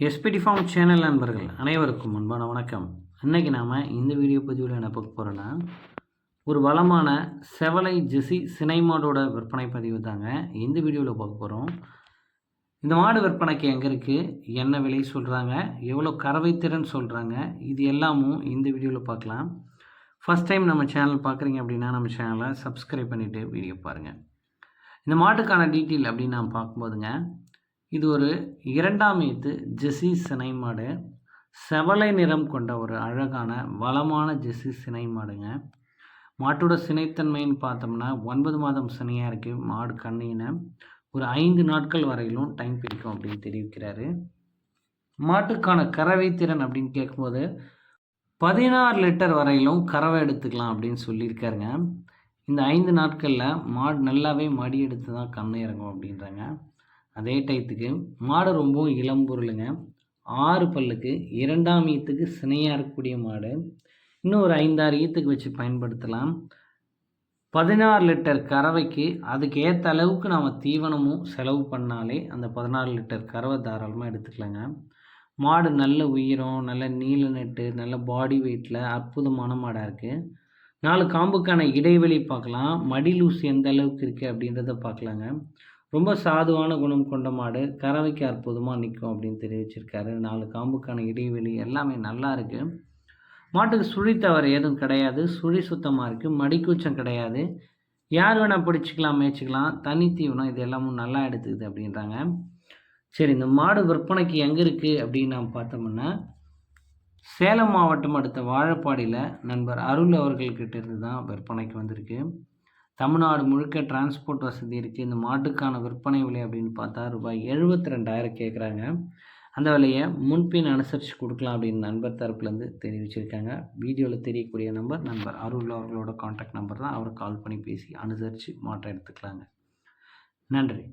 SPD form channel நண்பர்கள் அனைவருக்கும் அன்பான வணக்கம். இன்றைக்கி நாம் இந்த வீடியோ பதிவில் என்ன பார்க்க போகிறோன்னா ஒரு வளமான செவலை ஜெசி சினை மாடோட விற்பனை பதிவு தாங்க இந்த வீடியோவில் பார்க்க போகிறோம் இந்த மாடு விற்பனைக்கு எங்கே இருக்குது என்ன விலை சொல்கிறாங்க எவ்வளோ கறவைத்திறன் சொல்கிறாங்க இது எல்லாமும் இந்த வீடியோவில் பார்க்கலாம். ஃபஸ்ட் டைம் நம்ம சேனல் பார்க்குறீங்க அப்படின்னா நம்ம சேனலை சப்ஸ்கிரைப் பண்ணிவிட்டு வீடியோ பாருங்கள் இந்த மாட்டுக்கான டீட்டெயில் அப்படின்னு நான் பார்க்கும்போதுங்க இது ஒரு இரண்டாம் ஈத்து ஜெசி சினை மாடு செவலை நிறம் கொண்ட ஒரு அழகான வளமான ஜெசி சினை மாடுங்க மாட்டோட சினைத்தன்மைன்னு பார்த்தோம்னா ஒன்பது மாதம் சினையாக இருக்கு மாடு கண்ணின ஒரு ஐந்து நாட்கள் வரையிலும் டைம் பிடிக்கும் அப்படின்னு தெரிவிக்கிறாரு. மாட்டுக்கான கறவை திறன் அப்படின்னு கேட்கும்போது பதினாறு லிட்டர் வரையிலும் கறவை எடுத்துக்கலாம் அப்படின்னு சொல்லியிருக்காருங்க. இந்த ஐந்து நாட்களில் மாடு நல்லாவே மடி எடுத்து தான் கண்ணு இறங்கும் அப்படின்றாங்க. அதே டயத்துக்கு மாடு ரொம்பவும் இளம்பொருளுங்க ஆறு பல்லுக்கு இரண்டாம் ஈத்துக்கு சினையாக இருக்கக்கூடிய மாடு. இன்னும் ஒரு ஐந்தாறு ஈத்துக்கு வச்சு பயன்படுத்தலாம். பதினாறு லிட்டர் கறவைக்கு அதுக்கு ஏற்ற அளவுக்கு நாம் தீவனமும் செலவு பண்ணாலே அந்த பதினாறு லிட்டர் கறவை தாராளமாக எடுத்துக்கலாங்க. மாடு நல்ல உயிரம் நல்ல நீல நெட்டு நல்ல பாடி வெயிட்டில் அற்புதமான மாடாக இருக்குது நாலு காம்புக்கான இடைவெளி பார்க்கலாம். மடி லூஸ் எந்த அளவுக்கு இருக்குது அப்படின்றத பார்க்கலாங்க. ரொம்ப சாதுவான குணம் கொண்ட மாடு. கறவைக்கு அற்புதமாக நிற்கும் அப்படின்னு தெரிவிச்சிருக்காரு. நாலு காம்புக்கான இடைவெளி எல்லாமே நல்லா இருக்குது மாட்டுக்கு சுழி தவறு எதுவும் கிடையாது. சுழி சுத்தமாக இருக்குது மடிக்கூச்சம் கிடையாது. யார் வேணால் பிடிச்சிக்கலாம் மேய்ச்சிக்கலாம். தனி தீவனம். இது எல்லாமும் நல்லா எடுத்துக்குது அப்படின்றாங்க. சரி இந்த மாடு விற்பனைக்கு எங்கே இருக்குது அப்படின்னு நாம் பார்த்தோம்னா சேலம் மாவட்டம் அடுத்த வாழப்பாடியில் நண்பர் அருள் அவர்கள்கிட்ட இருந்து தான் விற்பனைக்கு வந்திருக்கு. தமிழ்நாடு முழுக்க டிரான்ஸ்போர்ட் வசதி இருக்குது இந்த மாட்டுக்கான விற்பனை விலை அப்படின்னு பார்த்தா ரூபாய் எழுபத்தி ரெண்டாயிரம் கேட்குறாங்க அந்த விலையை முன்பின் அனுசரித்து கொடுக்கலாம் அப்படின்னு நண்பர் தரப்புலேருந்து தெரிவிச்சிருக்காங்க. வீடியோவில் தெரியக்கூடிய நம்பர் நண்பர் அருள் அவர்களோட காண்டாக்ட் நம்பர் தான் அவரை கால் பண்ணி பேசி அனுசரித்து மாற்றம் எடுத்துக்கலாங்க. நன்றி.